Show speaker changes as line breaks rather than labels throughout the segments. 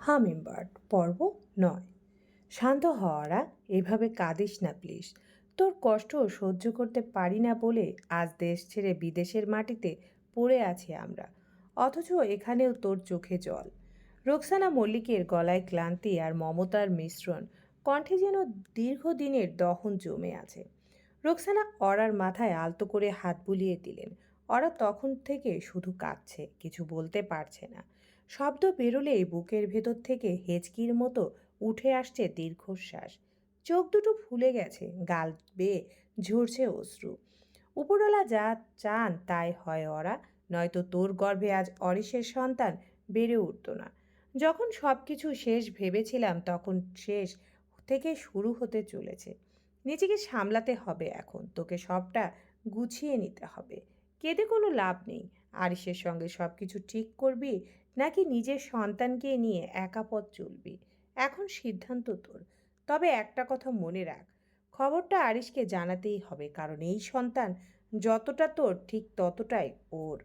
Hummingbird পর্ব নয়। শান্ত হওয়ারা, এভাবে কাঁদিস না প্লিজ। তোর কষ্ট সহ্য করতে পারি না বলে আজ দেশ ছেড়ে বিদেশের মাটিতে পড়ে আছি আমরা। অথচ এখানেও তোর চোখে জল। রোকসানা মল্লিকের গলায় ক্লান্তি আর মমতার মিশ্রণ কণ্ঠে যেন দীর্ঘদিনের দহন জমে আছে। রোকসানা অরার মাথায় আলতো করে হাত বুলিয়ে দিলেন। অরা তখন থেকে শুধু কাঁদছে, কিছু বলতে পারছে না। শব্দ বেরোলেই বুকের ভেতর থেকে হেঁচকির মতো উঠে আসছে দীর্ঘশ্বাস। চোখ দুটো ফুলে গেছে, গাল বেয়ে ঝরছে অশ্রু। উপরওয়ালা যা চান তাই হয় ওরা, নয়তো তোর গর্ভে আজ অরিসের সন্তান বেড়ে উঠতো না। যখন সব কিছু শেষ ভেবেছিলাম, তখন শেষ থেকে শুরু হতে চলেছে। নিজেকে সামলাতে হবে এখন, তোকে সবটা গুছিয়ে নিতে হবে। কেঁদে কোনো লাভ নেই। আরিসের সঙ্গে সব কিছু ঠিক করবি নাকি নিজের সন্তানকে নিয়ে একা পথ চলবি? এখন সিদ্ধান্ত তোর। তবে একটা কথা মনে রাখ, খবরটা আরিসকে জানাতেই হবে, কারণ এই সন্তান যতটা তোর, ঠিক ততটাই ওর।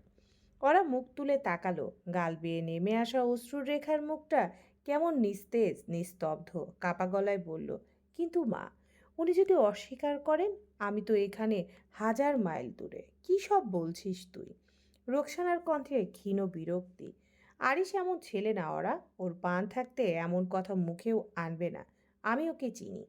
ওরা মুখ তুলে তাকালো, গাল বেয়ে নেমে আসা অশ্রুর রেখার মুখটা কেমন নিস্তেজ, নিস্তব্ধ, কাপা গলায় বলল, কিন্তু মা, উনি যদি অস্বীকার করেন, আমি তো এখানে হাজার মাইল দূরে। কী সব বলছিস তুই? রোকসানার কণ্ঠে ক্ষীণ বিরক্তি। আরিস এমন ছেলে না ওরা। ওর পান থাকতে এমন কথা মুখেও আনবে না। আমি ওকে চিনি।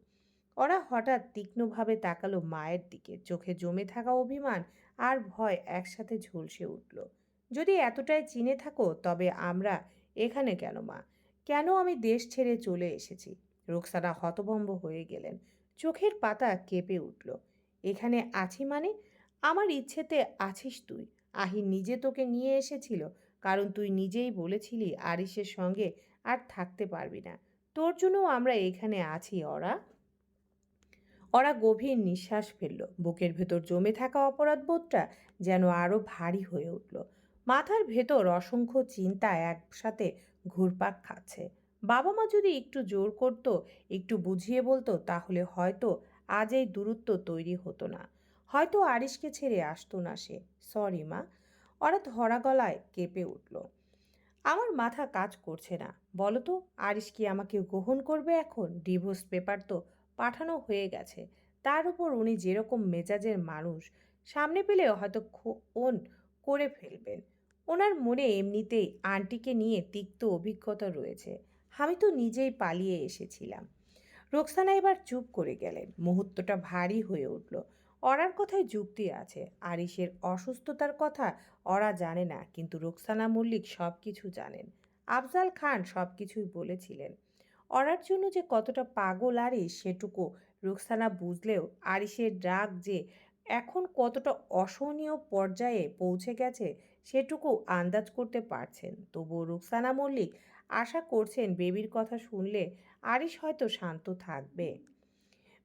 ওরা হঠাৎ তীক্ষ্ণভাবে তাকালো মায়ের দিকে। চোখে জমে থাকা অভিমান আর ভয় একসাথে ঝলসে উঠল। যদি এতটাই চিনে থাকো, তবে আমরা এখানে কেন মা? কেন আমি দেশ ছেড়ে চলে এসেছি? রোকসানা হতভম্ব হয়ে গেলেন। চোখের পাতা কেঁপে উঠল। এখানে আছি মানে? আমার ইচ্ছেতে আছিস তুই। আহির নিজে তোকে নিয়ে এসেছিল। কারণ তুই নিজেই বলেছিলি আরিসের সঙ্গে আর থাকতে পারবি না। তোর জন্য আমরা এখানে আছি ওরা ওরা গভীর নিঃশ্বাস ফেলল। বুকের ভেতর জমে থাকা অপরাধবোধটা যেন আরও ভারী হয়ে উঠল। মাথার ভেতর অসংখ্য চিন্তা একসাথে ঘুরপাক খাচ্ছে। বাবা মা যদি একটু জোর করতো, একটু বুঝিয়ে বলতো, তাহলে হয়তো আজ এই দূরত্ব তৈরি হতো না। হয়তো আরিশকে ছেড়ে আসতো না সে। সরি, মা। ওরা ধরা গলায় কেঁপে উঠল। আমার মাথা কাজ করছে না। বলো তো আরিস কি আমাকে গ্রহণ করবে এখন? ডিভোর্স পেপার তো পাঠানো হয়ে গেছে। তার উপর উনি যেরকম মেজাজের মানুষ, সামনে পেলে হয়তো ফোন করে ফেলবেন। ওনার মনে এমনিতেই আন্টিকে নিয়ে তিক্ত অভিজ্ঞতা রয়েছে। আমি তো নিজেই পালিয়ে এসেছিলাম। রোকসানা এবার চুপ করে গেলেন। মুহূর্তটা ভারী হয়ে উঠল। অরার কথায় যুক্তি আছে। আরিসের অসুস্থতার কথা অরা জানে না, কিন্তু রোকসানা মল্লিক সব কিছু জানেন। আফজাল খান সব কিছুই বলেছিলেন। অরার জন্য যে কতটা পাগল আরিস সেটুকু রোকসানা বুঝলেও আরিসের রাগ যে এখন কতটা অসহনীয় পর্যায়ে পৌঁছে গেছে, সেটুকু আন্দাজ করতে পারছেন। তবুও রুকসানা মল্লিক আশা করছেন বেবির কথা শুনলে আরিস হয়তো শান্ত থাকবে।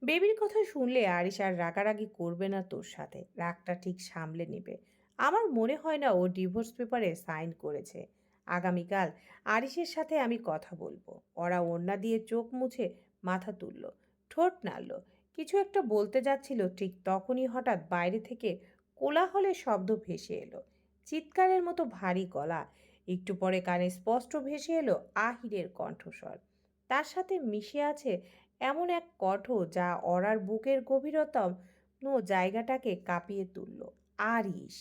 বেবির কথা শুনলে আরিস আর রাগারাগি করবে না তোর সাথে। রাগটা ঠিক সামলে নেবে। আমার মনে হয় না ও ডিভোর্স পেপারে সাইন করেছে। আগামীকাল আরিসের সাথে আমি কথা বলব। ওরা ওড়না দিয়ে চোখ মুছে মাথা তুলল, ঠোঁট নাড়ল। কিছু একটা বলতে যাচ্ছিল, ঠিক তখনই হঠাৎ বাইরে থেকে কোলাহলের শব্দ ভেসে এলো। চিৎকারের মতো ভারী গলা, একটু পরে কানে স্পষ্ট ভেসে এলো আহিরের কণ্ঠস্বর। তার সাথে মিশে আছে এমন এক কণ্ঠ যা অরার বুকের গভীরতম জায়গাটাকে কাঁপিয়ে তুলল। আরিস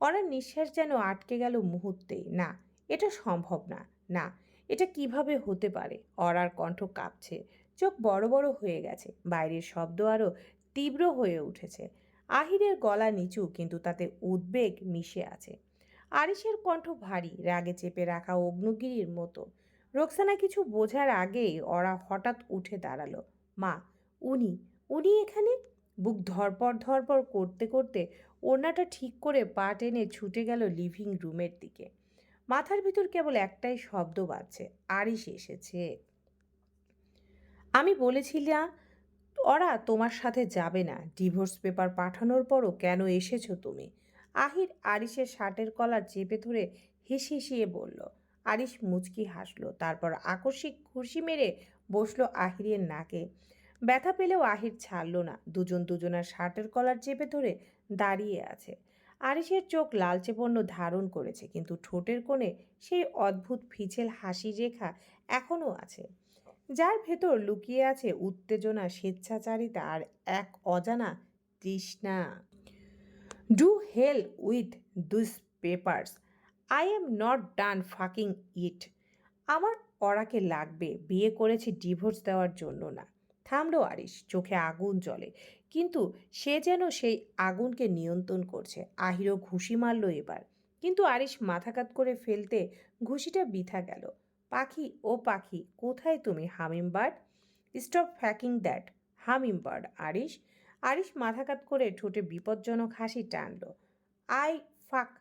অরার নিঃশ্বাস যেন আটকে গেল মুহূর্তেই। না, এটা সম্ভব না। না, এটা কীভাবে হতে পারে? অরার কণ্ঠ কাঁপছে, চোখ বড় বড় হয়ে গেছে, বাইরের শব্দ আরও তীব্র হয়ে উঠেছে। আহিরের গলা নিচু, কিন্তু তাতে উদ্বেগ মিশে আছে। আরিসের কণ্ঠ ভারী, রাগে চেপে রাখা অগ্নগিরির মতো। রোকসানা কিছু বোঝার আগেই ওরা হঠাৎ উঠে দাঁড়াল। মা, উনি উনি এখানে? বুক ধরপর ধরপর করতে করতে ওড়নাটা ঠিক করে পা টেনে ছুটে গেল লিভিং রুমের দিকে। মাথার ভিতর কেবল একটাই শব্দ বাজছে আরিস এসেছে। আমি বলেছিলাম ওরা তোমার সাথে যাবে না। ডিভোর্স পেপার পাঠানোর পরও কেন এসেছ তুমি? আহির আরিসের শার্টের কলার চেপে ধরে হেসে হেসিয়ে বলল আরিস মুচকি হাসলো, তারপর আকস্মিক খুশি মেরে বসল আহিরের নাকে। ব্যথা পেলেও আহির ছাড়ল না, দুজন দুজনের শার্টের কলার চেপে ধরে দাঁড়িয়ে আছে। আরিসের চোখ লালচে বর্ণ ধারণ করেছে, কিন্তু ঠোঁটের কোণে সেই অদ্ভুত ফিছেল হাসি রেখা এখনও আছে। যার ভেতর লুকিয়ে আছে উত্তেজনা, স্বেচ্ছাচারিতা আর এক অজানা তৃষ্ণা। Do hell with this papers I am not done fucking it আমার অরাকে লাগবে, বিয়ে করেছি ডিভোর্স দেওয়ার জন্য না। থামলো আরিস চোখে আগুন জ্বলে। কিন্তু সে যেন সেই আগুনকে নিয়ন্ত্রণ করছে। আহিরও ঘুষি মারল এবার। কিন্তু আরিস মাথাকাত করে ফেলতে ঘুষিটা বিথা গেল। পাখি, ও পাখি, কোথায় তুমি hummingbird stop fucking that hummingbird Aris Aris মাথাকাত করে ঠোঁটে বিপজ্জনক হাসি টানল। I fuck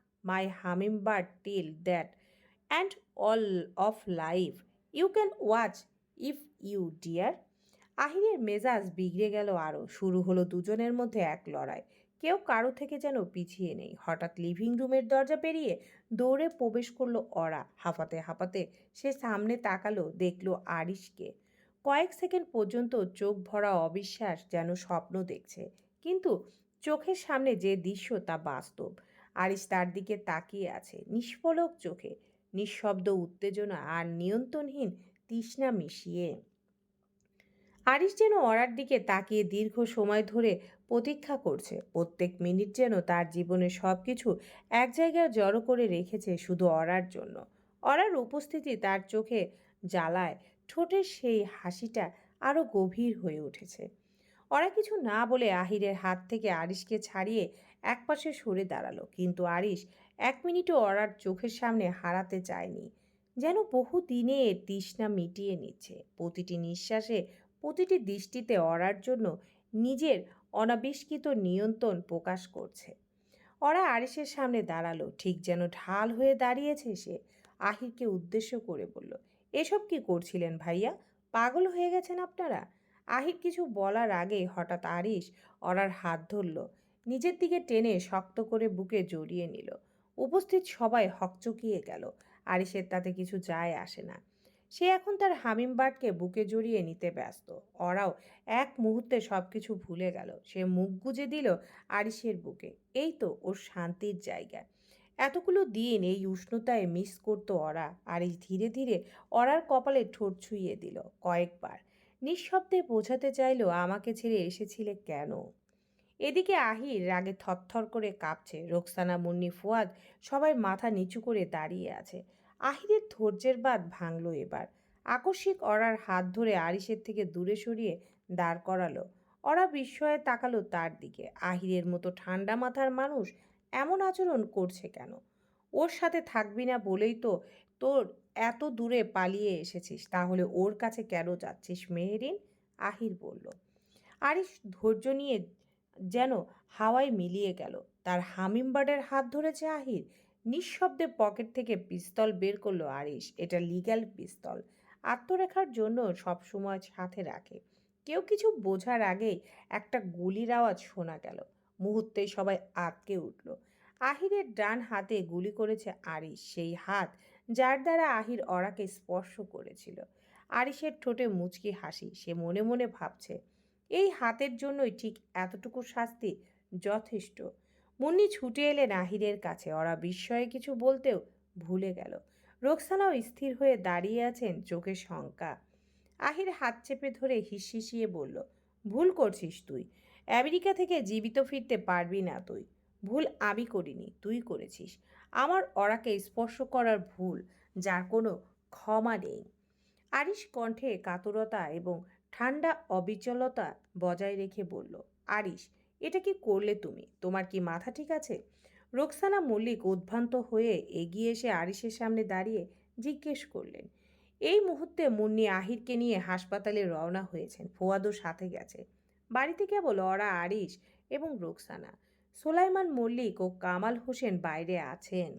hummingbird till that and all of life you can watch if you dare আহিরের মেজাজ বিগড়ে গেল আরও শুরু হলো দুজনের মধ্যে এক লড়াই। কেউ কারও থেকে যেন পিছিয়ে নেই। হঠাৎ লিভিং রুমের দরজা পেরিয়ে দৌড়ে প্রবেশ করল অরা হাঁপাতে হাঁপাতে সে সামনে তাকালো, দেখল আরিশকে। কয়েক সেকেন্ড পর্যন্ত চোখ ভরা অবিশ্বাস যেন স্বপ্ন দেখছে। কিন্তু চোখের সামনে যে দৃশ্য তা বাস্তব। আরিশ তার দিকে তাকিয়ে আছে, নিষ্ফলক চোখে। নিঃশব্দ উত্তেজনা আর নিয়ন্ত্রণহীন তৃষ্ণা মিশিয়ে। আরিশ যেন অরার দিকে তাকিয়ে দীর্ঘ সময় ধরে প্রতীক্ষা করছে। প্রত্যেক মিনিট যেন তার জীবনের সব কিছু এক জায়গায় জড়ো করে রেখেছে শুধু অরার জন্য। অরার উপস্থিতি তার চোখে জ্বালায়, ঠোঁটের সেই হাসিটা আরও গভীর হয়ে উঠেছে। অরা কিছু না বলে আহিরের হাত থেকে আরিশকে ছাড়িয়ে একপাশে সরে দাঁড়াল, কিন্তু আরিশ এক মিনিটও অরার চোখের সামনে হারাতে চায়নি। যেন বহু দিনের তৃষ্ণা মিটিয়ে নিচ্ছে। প্রতিটি নিঃশ্বাসে, প্রতিটি দৃষ্টিতে অরার জন্য নিজের অনাবিষ্কৃত নিয়ন্ত্রণ প্রকাশ করছে। ওরা আরিসের সামনে দাঁড়াল, ঠিক যেন ঢাল হয়ে দাঁড়িয়েছে সে। আহিরকে উদ্দেশ্য করে বলল, এসব কি করছিলেন ভাইয়া? পাগল হয়ে গেছেন আপনারা? আহির কিছু বলার আগে হঠাৎ আরিস অরার হাত ধরল। নিজের দিকে টেনে শক্ত করে বুকে জড়িয়ে নিল। উপস্থিত সবাই হকচকিয়ে গেল। আরিসের তাতে কিছু যায় আসে না। সে এখন তার হামিমবার্ডকে বুকে জড়িয়ে নিতে ব্যস্ত। ওরাও এক মুহূর্তে সব কিছু ভুলে গেল। সে মুখ গুজে দিল আরিসের বুকে। এই তো ওর শান্তির জায়গা। এতগুলো দিন এই উষ্ণতায় মিস করতো ওরা। আরিস ধীরে ধীরে অরার কপালে ঠোঁট ছুঁয়ে দিল কয়েকবার। নিঃশব্দে বোঝাতে চাইলো, আমাকে ছেড়ে এসেছিলে কেন? এদিকে আহির রাগে থরথর করে কাঁপছে। রোকসানা, মুন্নি, ফুয়াদ সবাই মাথা নিচু করে দাঁড়িয়ে আছে। আহিরের ধৈর্যের বাদ ভাঙল এবার। আকস্মিক অরার হাত ধরে আরিসের থেকে দূরে সরিয়ে দাঁড় করালো। অরা বিস্ময়ে তাকালো তার দিকে। আহিরের মতো ঠান্ডা মাথার মানুষ এমন আচরণ করছে কেন? ওর সাথে থাকবি না বলেই তো তোর এত দূরে পালিয়ে এসেছিস, তাহলে ওর কাছে কেন যাচ্ছিস মেহেরিন? আহির বলল। আরিস ধৈর্য নিয়ে যেন হাওয়ায় মিলিয়ে গেল। তার হামিমবার্ডের হাত ধরেছে আহির। নিঃশব্দে পকেট থেকে পিস্তল বের করল আরিশ। এটা লিগ্যাল পিস্তল। আত্মরেখার জন্য সবসময় সাথে রাখে। কেউ কিছু বোঝার আগেই একটা গুলির আওয়াজ শোনা গেল। মুহূর্তে সবাই আটকে উঠল। আহিরের ডান হাতে গুলি করেছে আরিশ। সেই হাত যার দ্বারা আহির অরাকে স্পর্শ করেছিল। আরিশের ঠোঁটে মুচকি হাসি। সে মনে মনে ভাবছে এই হাতের জন্যই ঠিক এতটুকু শাস্তি যথেষ্ট। মুন্নি ছুটে এলেন আহিরের কাছে। ওরা বিস্ময়ে কিছু বলতেও ভুলে গেল। রোকসানাও স্থির হয়ে দাঁড়িয়ে আছেন চোখে শঙ্কা। আহির হাত চেপে ধরে হিসিয়ে বলল, ভুল করছিস তুই। আমেরিকা থেকে জীবিত ফিরতে পারবি না তুই। ভুল আমি করিনি, তুই করেছিস। আমার ওরাকে স্পর্শ করার ভুল, যার কোনো ক্ষমা নেই। আরিশ কণ্ঠে কাতরতা এবং ঠান্ডা অবিচলতা বজায় রেখে বলল, আরিশ, এটা কি করলে তুমি? তোমার কি মাথা ঠিক আছে? রোকসানা মল্লিক উদ্ভ্রান্ত হয়ে এগিয়ে এসে আরিসের সামনে দাঁড়িয়ে জিজ্ঞেস করলেন, এই মুহূর্তে মুন্নি আহিরকে নিয়ে হাসপাতালে রওনা হয়েছেন ফোয়াদও সাথে গেছে। বাড়িতে কেবল অরা আরিস এবং রোকসানা। সোলাইমান মল্লিক ও কামাল হোসেন বাইরে আছেন।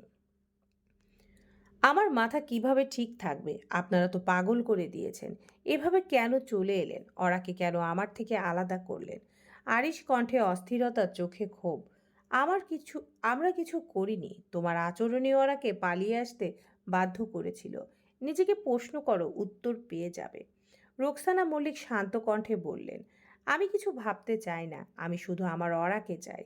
আমার মাথা কীভাবে ঠিক থাকবে? আপনারা তো পাগল করে দিয়েছেন। এভাবে কেন চলে এলেন? ওরাকে কেন আমার থেকে আলাদা করলেন? আরিশ কণ্ঠে অস্থিরতা চোখে ক্ষোভ। আমার কিছু, আমরা কিছু করিনি। তোমার আচরণী ওরাকে পালিয়ে আসতে বাধ্য করেছিল। নিজেকে প্রশ্ন করো, উত্তর পেয়ে যাবে। রোকসানা মল্লিক শান্ত কণ্ঠে বললেন, আমি কিছু ভাবতে চাই না। আমি শুধু আমার অরাকে চাই।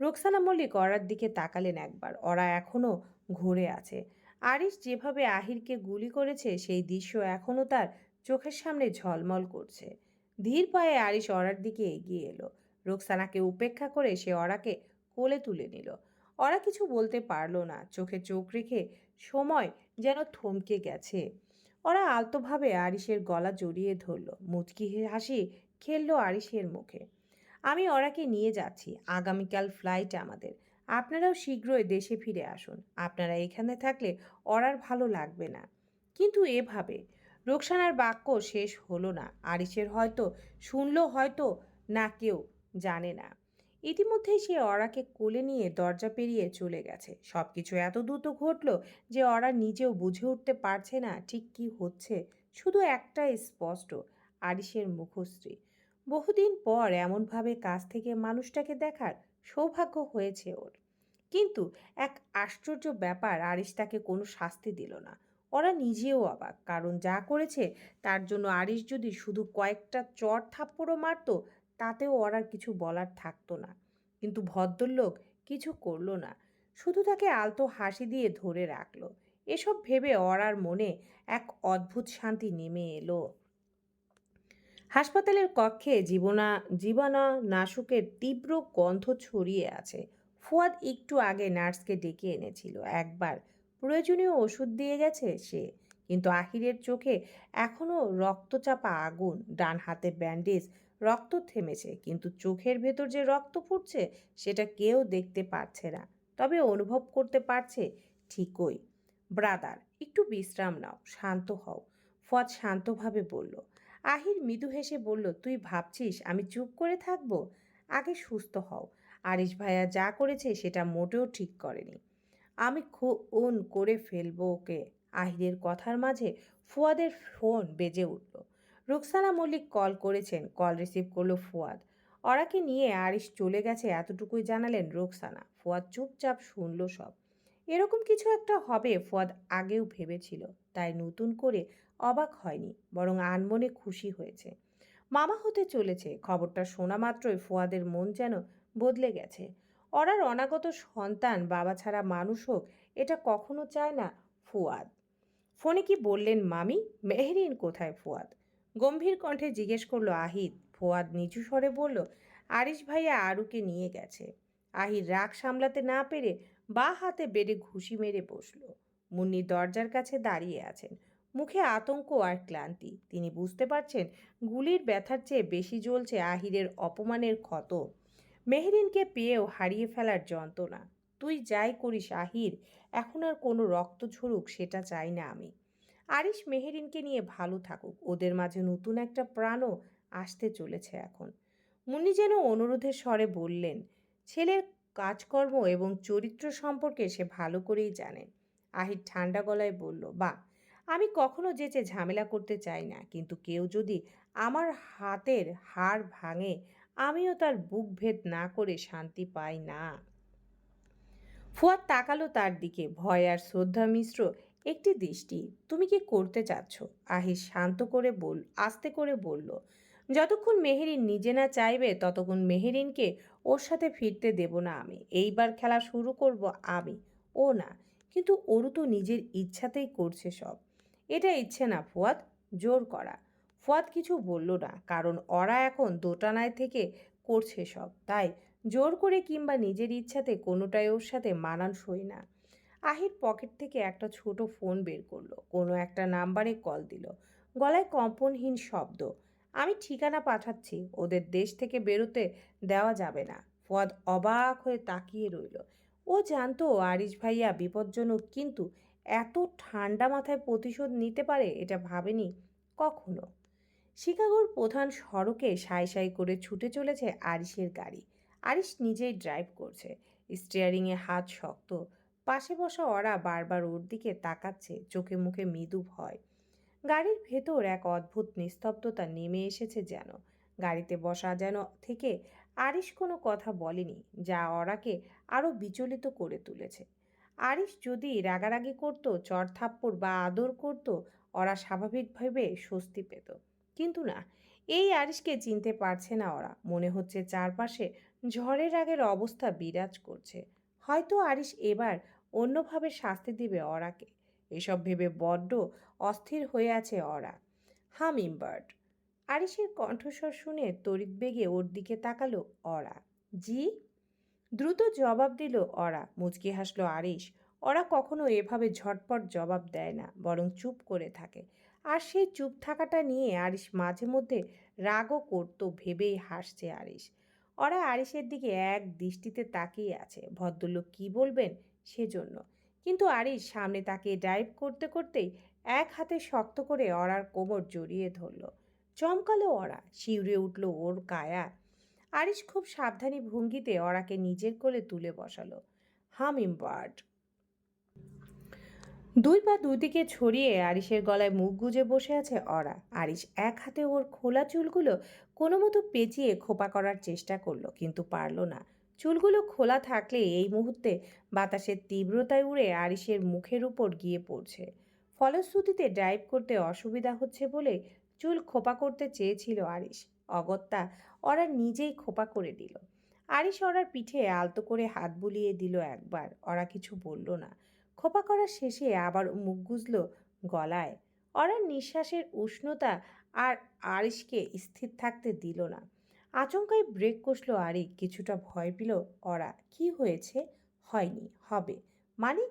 রোকসানা মল্লিক অরার দিকে তাকালেন একবার। ওরা এখনও ঘুরে আছে। আরিশ যেভাবে আহিরকে গুলি করেছে, সেই দৃশ্য এখনও তার চোখের সামনে ঝলমল করছে। ধীর পায়ে আরিশ অরার দিকে এগিয়ে এলো। রোকসানাকে উপেক্ষা করে সে অরাকে কোলে তুলে নিল। ওরা কিছু বলতে পারল না। চোখে চোখ রেখে সময় যেন থমকে গেছে। ওরা আলতোভাবে আরিশের গলা জড়িয়ে ধরল। মুচকি হাসি খেললো আরিশের মুখে। আমি ওরাকে নিয়ে যাচ্ছি। আগামীকাল ফ্লাইট আমাদের। আপনারাও শীঘ্রই দেশে ফিরে আসুন। আপনারা এখানে থাকলে ওরার ভালো লাগবে না। কিন্তু এভাবে রোকসানার বাক্য শেষ হলো না। আরিশের হয়তো শুনলো, হয়তো না কেউ জানে না। ইতিমধ্যেই সে অরাকে কোলে নিয়ে দরজা পেরিয়ে চলে গেছে। সব কিছু এত দ্রুত ঘটল যে অরা নিজেও বুঝে উঠতে পারছে না ঠিক কি হচ্ছে। শুধু একটাই স্পষ্ট আরিশের মুখশ্রী। বহুদিন পর এমনভাবে কাছ থেকে মানুষটাকে দেখার সৌভাগ্য হয়েছে ওর। কিন্তু এক আশ্চর্য ব্যাপার আরিশ তাকে কোনো শাস্তি দিল না। ওরা নিজেও অবাক, কারণ যা করেছে তার জন্য আরিশ যদি শুধু কয়েকটা চর থাপ্পড়ও মারতো, তাতেও ওরার কিছু বলার থাকতো না। কিন্তু ভদ্রলোক কিছু করল না। শুধু তাকে আলতো হাসি দিয়ে ধরে রাখল। এসব ভেবে অরার মনে এক অদ্ভুত শান্তি নেমে এলো। হাসপাতালের কক্ষে জীবনা জীবনা নাশুকের তীব্র গন্ধ ছড়িয়ে আছে। ফুয়াদ একটু আগে নার্সকে ডেকে এনেছিল। একবার প্রয়োজনীয় ওষুধ দিয়ে গেছে সে, কিন্তু আহিরের চোখে এখনও রক্তচাপা আগুন, ডান হাতে ব্যান্ডেজ, রক্ত থেমেছে, কিন্তু চোখের ভেতর যে রক্ত ফুটছে, সেটা কেউ দেখতে পারছে না, তবে অনুভব করতে পারছে ঠিকই। ব্রাদার, একটু বিশ্রাম নাও, শান্ত হও। ফজ শান্তভাবে বলল আহির মৃদু হেসে বলল, তুই ভাবছিস আমি চুপ করে থাকব? আগে সুস্থ হও। আরিশ ভাইয়া যা করেছে সেটা মোটেও ঠিক করেনি। আমি খুন করে ফেলব ওকে। আহিরের কথার মাঝে ফুয়াদের ফোন বেজে উঠল। রুকসানা মল্লিক কল করেছেন, কল রিসিভ করল ফুয়াদ। ওরাকে নিয়ে আরিশ চলে গেছে এতটুকুই জানালেন রুকসানা। ফুয়াদ চুপচাপ শুনল সব। এরকম কিছু একটা হবে, ফুয়াদ আগেও ভেবেছিল। তাই নতুন করে অবাক হয়নি, বরং আনমনে খুশি হয়েছে। মামা হতে চলেছে, খবরটা শোনা মাত্রই ফুয়াদের মন যেন বদলে গেছে। ওরার অনাগত সন্তান, বাবা ছাড়া মানুষ হোক, এটা কখনো চায় না ফুয়াদ। ফোনে কি বললেন মামি? মেহরিন কোথায় ফুয়াদ? গম্ভীর কণ্ঠে জিজ্ঞেস করল আহিদ। ফোয়াদ নিচু স্বরে বলল, আরিশ ভাইয়া আরুকে নিয়ে গেছে। আহির রাগ সামলাতে না পেরে বা হাতে বেড়ে ঘুষি মেরে বসল। মুন্নি দরজার কাছে দাঁড়িয়ে আছেন। মুখে আতঙ্ক আর ক্লান্তি। তিনি বুঝতে পারছেন গুলির ব্যথার চেয়ে বেশি জ্বলছে আহিরের অপমানের ক্ষত। মেহরিনকে পেয়েও হারিয়ে ফেলার যন্ত্রণা। তুই যাই করিস আহির, এখন আর কোনো রক্ত ঝরুক, সেটা চাই না আমি। আরিশ মেহেরিনকে নিয়ে ভালো থাকুক, ওদের মাঝে নতুন একটা প্রাণও আসতে চলেছে এখন। মুনি যেন অনুরোধের স্বরে বললেন, ছেলের কাজকর্ম এবং চরিত্র সম্পর্কে সে ভালো করেই জানেন আহির ঠান্ডা গলায় বলল বা আমি কখনো যেচে ঝামেলা করতে চাই না। কিন্তু কেউ যদি আমার হাতের হাড় ভাঙে, আমিও তার বুক ভেদ না করে শান্তি পাই না। ফুয়াদ তাকালো তার দিকে। ভয় আর শ্রদ্ধা মিশ্র একটি দৃষ্টি। তুমি কি করতে চাচ্ছ? আহির শান্ত করে বল, আস্তে করে বলল, যতক্ষণ মেহেরিন নিজে না চাইবে, ততক্ষণ মেহেরিনকে ওর সাথে ফিরতে দেব না আমি। এইবার খেলা শুরু করব আমি। ও না, কিন্তু ওরও তো নিজের ইচ্ছাতেই করছে সব। এটা ইচ্ছে না ফুয়াদ জোর করা। ফুয়াদ কিছু বলল না, কারণ ওরা এখন দোটানায় থেকে করছে সব। তাই জোর করে কিংবা নিজের ইচ্ছাতে কোনোটাই ওর সাথে মানানসই না। আহির পকেট থেকে একটা ছোট ফোন বের করল। কোনো একটা নাম্বারে কল দিল। গলায় কম্পনহীন শব্দ, আমি ঠিকানা পাঠাচ্ছি, ওদের দেশ থেকে বেরোতে দেওয়া যাবে না। ফদ অবাক হয়ে তাকিয়ে রইল। ও জানতো আরিশ ভাইয়া বিপজ্জনক, কিন্তু এত ঠান্ডা মাথায় প্রতিশোধ নিতে পারে এটা ভাবেনি কখনো। শিকাগোর প্রধান সড়কে সাই সাই করে ছুটে চলেছে আরিশের গাড়ি। আরিশ নিজেই ড্রাইভ করছে। স্টিয়ারিংয়ে হাত শক্ত। পাশে বসা ওরা বারবার ওর দিকে তাকাচ্ছে, চোখে মুখে মৃদু ভয়। গাড়ির ভেতর এক অদ্ভুত নিস্তব্ধতা নেমে এসেছে যেন। গাড়িতে বসা যেন থেকে আরিশ কোনো কথা বলেনি, যা ওরাকে আরও বিচলিত করে তুলেছে। আরিশ যদি রাগারাগি করত চড়থাপ্পড় বা আদর করত, ওরা স্বাভাবিকভাবে স্বস্তি পেত। কিন্তু না, এই আরিশকে চিনতে পারছে না ওরা। মনে হচ্ছে চারপাশে ঝড়ের আগের অবস্থা বিরাজ করছে। হয়তো আরিশ এবার অন্যভাবে শাস্তি দিবে অরাকে এসব ভেবে বড্ড অস্থির হয়ে আছে অরা হামিম বার্ড আরিশের কণ্ঠস্বর শুনে তড়িৎ বেগে ওর দিকে তাকালো অরা জি? দ্রুত জবাব দিল, অরা। মুচকি হাসলো আরিশ। ওরা কখনো এভাবে ঝটপট জবাব দেয় না, বরং চুপ করে থাকে। আর সেই চুপ থাকাটা নিয়ে আরিশ মাঝে মধ্যে রাগও করতো, ভেবেই হাসছে আরিশ। ওরা আরিশের দিকে এক দৃষ্টিতে তাকিয়ে আছে। ভদ্রলোক কি বলবেন সেজন্য। কিন্তু আরিশ সামনে তাকিয়ে ড্রাইভ করতে করতেই এক হাতে শক্ত করে অরার কোমর জড়িয়ে ধরল। চমকালো অরা। শিউরে উঠল ওর কায়া। আরিশ খুব সাবধানী ভঙ্গিতে অরাকে নিজের কোলে তুলে বসালো। হামিম বার্ড দুই পা দুদিকে ছড়িয়ে আরিশের গলায় মুখ গুজে বসে আছে অরা। আরিশ এক হাতে ওর খোলা চুলগুলো কোনো মতো পেঁচিয়ে খোপা করার চেষ্টা করল, কিন্তু পারল না। চুলগুলো খোলা থাকলে এই মুহূর্তে বাতাসের তীব্রতায় উড়ে আরিশের মুখের উপর গিয়ে পড়ছে। ফলশ্রুতিতে ড্রাইভ করতে অসুবিধা হচ্ছে বলে চুল খোপা করতে চেয়েছিল আরিশ। অগত্যা ওরা নিজেই খোপা করে দিল। আরিশ ওরার পিঠে আলতো করে হাত বুলিয়ে দিল একবার, ওরা কিছু বলল না। খোপা করার শেষে আবার মুখ গুজল গলায়। অরার নিঃশ্বাসের উষ্ণতা আর আরিশকে স্থির থাকতে দিল না। আচমকাই ব্রেক কষল আরিক কিছুটা ভয় পেল অরা কি হয়েছে? হয়নি, হবে। মানে?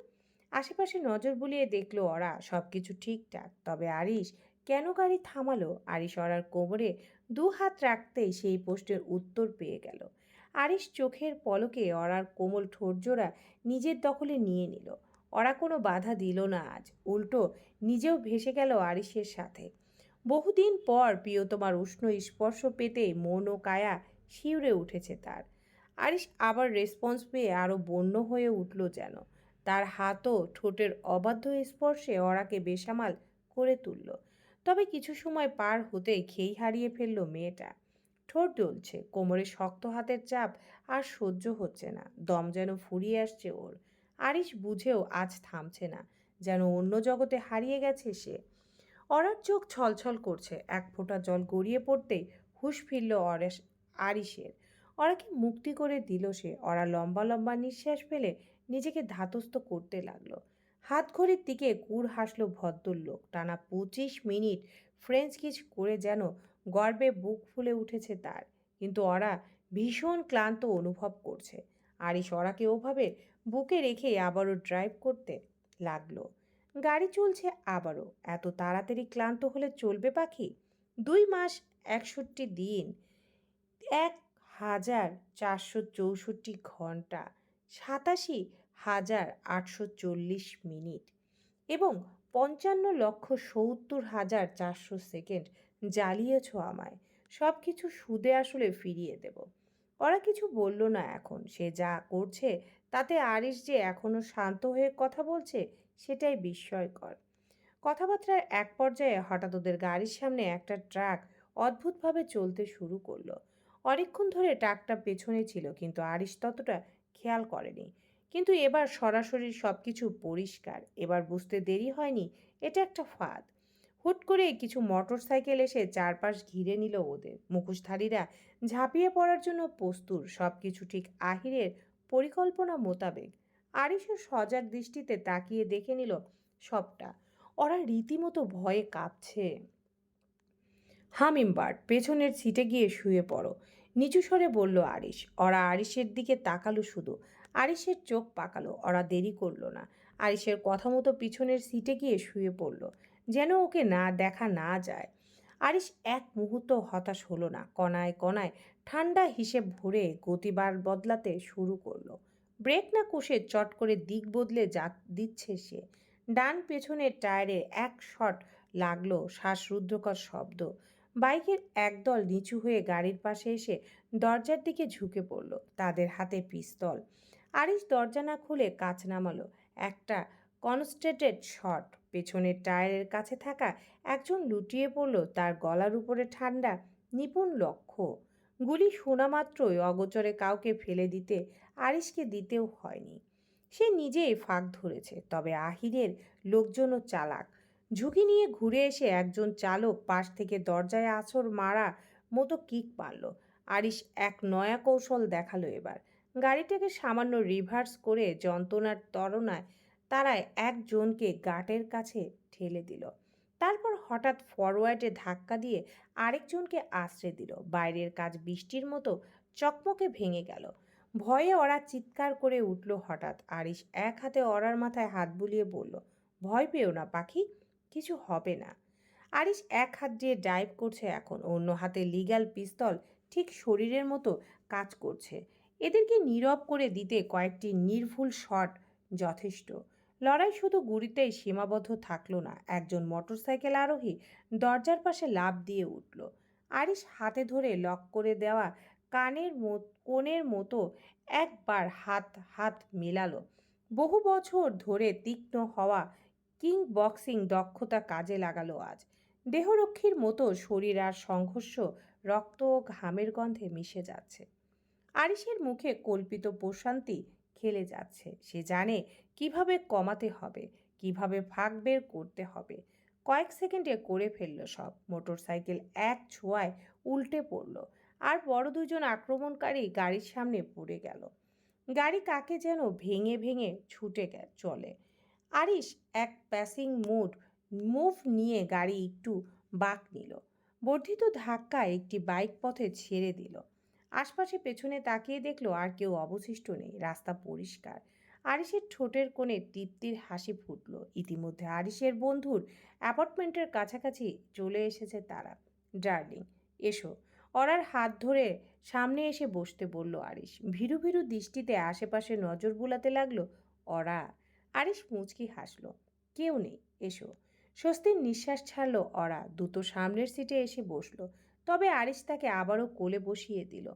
আশেপাশে নজর বুলিয়ে দেখল অরা সব কিছু ঠিকঠাক। তবে আরিশ কেন গাড়ি থামালো? আরিশ অরার কোমরে দু হাত রাখতেই সেই প্রশ্নের উত্তর পেয়ে গেল। আরিশ চোখের পলকে অরার কোমল ঠোঁটজোড়া নিজের দখলে নিয়ে নিল। ওরা কোনো বাধা দিল না আজ। উল্টো নিজেও ভেসে গেল আরিশের সাথে। বহুদিন পর প্রিয়তমার উষ্ণ স্পর্শ পেতে মন ও কায়া শিউরে উঠেছে তার। আরিশ আবার রেসপন্স পেয়ে আরও বন্য হয়ে উঠল যেন। তার হাতও ঠোঁটের অবাধ্য স্পর্শে অরাকে বেসামাল করে তুলল। তবে কিছু সময় পার হতে খেই হারিয়ে ফেলল মেয়েটা। ঠোঁট ডলছে কোমরে শক্ত হাতের চাপ আর সহ্য হচ্ছে না, দম যেন ফুরিয়ে আসছে ওর। আরিশ বুঝেও আজ থামছে না, যেন অন্য জগতে হারিয়ে গেছে সে। অরার চোখ ছলছল করছে, এক ফোঁটা জল গড়িয়ে পড়তেই হুশ ফিরল অরেশ, আরিশের। অরাকে মুক্তি করে দিল সে, অরা লম্বা লম্বা নিঃশ্বাস ফেলে নিজেকে ধাতস্থ করতে লাগল। হাত ঘড়ির দিকে কুর হাসলো ভদ্রলোক। টানা পঁচিশ মিনিট ফ্রেঞ্চ কিস করে যেন গর্বে বুক ফুলে উঠেছে তার। কিন্তু ওরা ভীষণ ক্লান্ত অনুভব করছে। আরিশ ওরাকে ওভাবে বুকে রেখে আবারও ড্রাইভ করতে লাগল। গাড়ি চলছে আবারও। এত তাড়াতাড়ি ক্লান্ত হলে চলবে পাখি? দুই মাস একষট্টি দিন, এক হাজার চারশো চৌষট্টি ঘণ্টা, সাতাশি হাজার আটশো চল্লিশ মিনিট এবং পঞ্চান্ন লক্ষ সত্তর হাজার চারশো সেকেন্ড জ্বালিয়েছ আমায়। সব কিছু সুদে আসলে ফিরিয়ে দেব। ওরা কিছু বলল না এখন। সে যা করছে তাতে আরিশ যে এখনও শান্ত হয়ে কথা বলছে সেটাই বিস্ময়কর। কথাবার্তার এক পর্যায়ে হঠাৎ ওদের গাড়ির সামনে একটা ট্রাক অদ্ভুতভাবে চলতে শুরু করল। অনেকক্ষণ ধরে ট্রাকটা পেছনে ছিল কিন্তু আরিশ ততটা খেয়াল করেনি। কিন্তু এবার সরাসরি সব কিছু পরিষ্কার। এবার বুঝতে দেরি হয়নি, এটা একটা ফাঁদ। হুট করে কিছু মোটর সাইকেল এসে চারপাশ ঘিরে নিল ওদের। মুখোশধারীরা ঝাঁপিয়ে পড়ার জন্য প্রস্তুর সব কিছু ঠিক আহিরের পরিকল্পনা মোতাবেক। আরিশও সজাগ দৃষ্টিতে তাকিয়ে দেখে নিল সবটা। ওরা রীতিমতো ভয়ে কাঁপছে। হামিমবার্ড, পেছনের সিটে গিয়ে শুয়ে পড়ো, নিচু স্বরে বলল আরিশ। ওরা আরিশের দিকে তাকালো শুধু। আরিশের চোখ পাকালো, ওরা দেরি করল না। আরিশের কথা মতো পিছনের সিটে গিয়ে শুয়ে পড়ল, যেন ওকে না দেখা না যায়। আরিশ এক মুহূর্ত হতাশ হলো না, কণায় কণায় ঠান্ডা হিসেব ভরে গতিবার বদলাতে শুরু করল। ব্রেক না কষে চট করে দিক বদলে যা দিচ্ছে সে। ডান পেছনের টায়ারে এক শট লাগল শ্বাসরুদ্ধকর শব্দ। বাইকের একদল নিচু হয়ে গাড়ির পাশে এসে দরজার দিকে ঝুঁকে পড়ল, তাদের হাতে পিস্তল। আরিশ দরজা না খুলে কাচ নামালো। একটা কনস্টেটেড শট। পেছনের টায়ারের কাছে থাকা একজন লুটিয়ে পড়ল, তার গলার উপরে ঠান্ডা, নিপুণ লক্ষ্য। গুলি শোনা মাত্রই অগোচরে কাউকে ফেলে দিতে আরিশকে দিতেও হয়নি। সে নিজেই ফাঁক ধরেছে, তবে আহিরের লোকজনও চালাক। ঝুঁকি নিয়ে ঘুরে এসে একজন চালক পাশ থেকে দরজায় আছর মারা মতো কিক মারল। আরিশ এক নয়া কৌশল দেখাল এবার। গাড়িটাকে সামান্য রিভার্স করে যন্ত্রণার তরণায় তারায় একজনকে গাটের কাছে ঠেলে দিল। তারপর হঠাৎ ফরওয়ার্ডে ধাক্কা দিয়ে আরেকজনকে আশ্রে দিল। বাইরের কাজ বৃষ্টির মতো চকমকে ভেঙে গেল। ভয়ে ওরা চিৎকার করে উঠল হঠাৎ। আরিশ এক হাতে অরার মাথায় হাত বুলিয়ে বলল, ভয় পেও না পাখি, কিছু হবে না। আরিশ এক হাত দিয়ে ডাইভ করছে এখন। অন্য হাতে লিগাল পিস্তল ঠিক শরীরের মতো কাজ করছে। এদেরকে নীরব করে দিতে কয়েকটি নির্ভুল শট যথেষ্ট। লড়াই শুধু গুড়িতেই সীমাবদ্ধ থাকল না, একজন মোটরসাইকেল আরোহী দরজার পাশে লাফ দিয়ে উঠল। আরিশ হাতে ধরে লক করে দেওয়া কানের কোণের মতো একবার হাত হাত মেলালো। বহু বছর ধরে তীক্ষ্ণ হওয়া কিং বক্সিং দক্ষতা কাজে লাগালো আজ। দেহরক্ষীর মতো শরীর আর সংঘর্ষ রক্ত ও ঘামের গন্ধে মিশে যাচ্ছে। আরিশের মুখে কল্পিত প্রশান্তি খেলে যাচ্ছে। সে জানে কীভাবে কমাতে হবে, কীভাবে ফাঁক বের করতে হবে। কয়েক সেকেন্ডে করে ফেলল সব। মোটরসাইকেল এক ছোঁয়ায় উল্টে পড়ল আর বড় দুজন আক্রমণকারী গাড়ির সামনে পড়ে গেল। গাড়ি কাকে যেন ভেঙে ভেঙে ছুটে চলে। আরিশ এক প্যাসিং মোড মুভ নিয়ে গাড়ি একটু বাঁক নিল। বর্ধিত ধাক্কায় একটি বাইক পথে ছেড়ে দিল। আশপাশে পেছনে তাকিয়ে দেখল আর কেউ অবশিষ্ট নেই, রাস্তা পরিষ্কার। আরিশের ঠোঁটের কোণে তৃপ্তির হাসি ফুটল। ইতিমধ্যে আরিশের বন্ধুর অ্যাপার্টমেন্টের কাছাকাছি চলে এসেছে তারা। ডার্লিং, এসো। অরার হাত ধরে সামনে এসে বসতে বলল আরিশ। ভীরু ভীরু দৃষ্টিতে আশেপাশে নজর বুলাতে লাগল অরা। আরিশ মুচকি হাসল। কেউ নেই, এসো। স্বস্তির নিঃশ্বাস ছাড়লো অরা। দ্রুত সামনের সিটে এসে বসল। তবে আরিশ তাকে আবারও কোলে বসিয়ে দিল।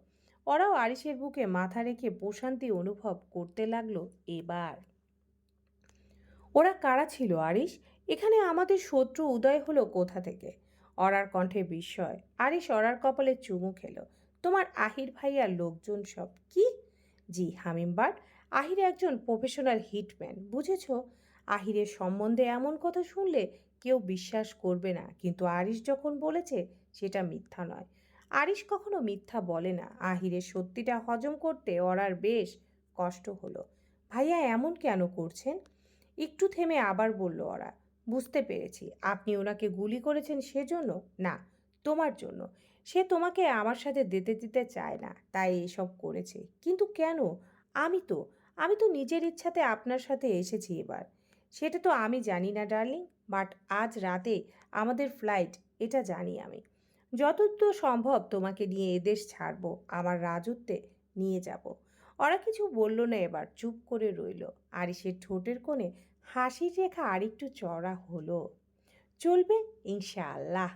ওরাও আরিশের বুকে মাথা রেখে প্রশান্তি অনুভব করতে লাগল এবার। ওরা কারা ছিল আরিশ? এখানে আমাদের শত্রু উদয় হলো কোথা থেকে? অরার কণ্ঠে বিস্ময়। আরিশ অরার কপালে চুমু খেলো। তোমার আহির ভাইয়ার লোকজন সব কি? জি, হামিমবার্ড। আহির একজন প্রফেশনাল হিটম্যান, বুঝেছ? আহিরের সম্বন্ধে এমন কথা শুনলে কেউ বিশ্বাস করবে না, কিন্তু আরিশ যখন বলেছে, সেটা মিথ্যা নয়। আরিশ কখনো মিথ্যা বলে না। আহিরের সত্যিটা হজম করতে অরার বেশ কষ্ট হলো। ভাইয়া, এমন কেন করছেন? একটু থেমে আবার বলল ওরা, বুঝতে পেরেছি। আপনি ওনাকে গুলি করেছেন সেজন্য? না, তোমার জন্য। সে তোমাকে আমার সাথে যেতে দিতে চায় না, তাই এসব করেছে। কিন্তু কেন? আমি তো আমি তো নিজের ইচ্ছাতে আপনার সাথে এসেছি এবার। সেটা তো আমি জানি না, ডার্লিং, বাট আজ রাতে আমাদের ফ্লাইট, এটা জানি আমি। যতদূর সম্ভব তোমাকে নিয়ে এদেশ ছাড়বো, আমার রাজত্বে নিয়ে যাব। ওরা কিছু বলল না এবার, চুপ করে রইল। আরিসের ঠোঁটের কোণে হাসির রেখা আরেকটু চড়া হলো। চলবে ইনশাআল্লাহ।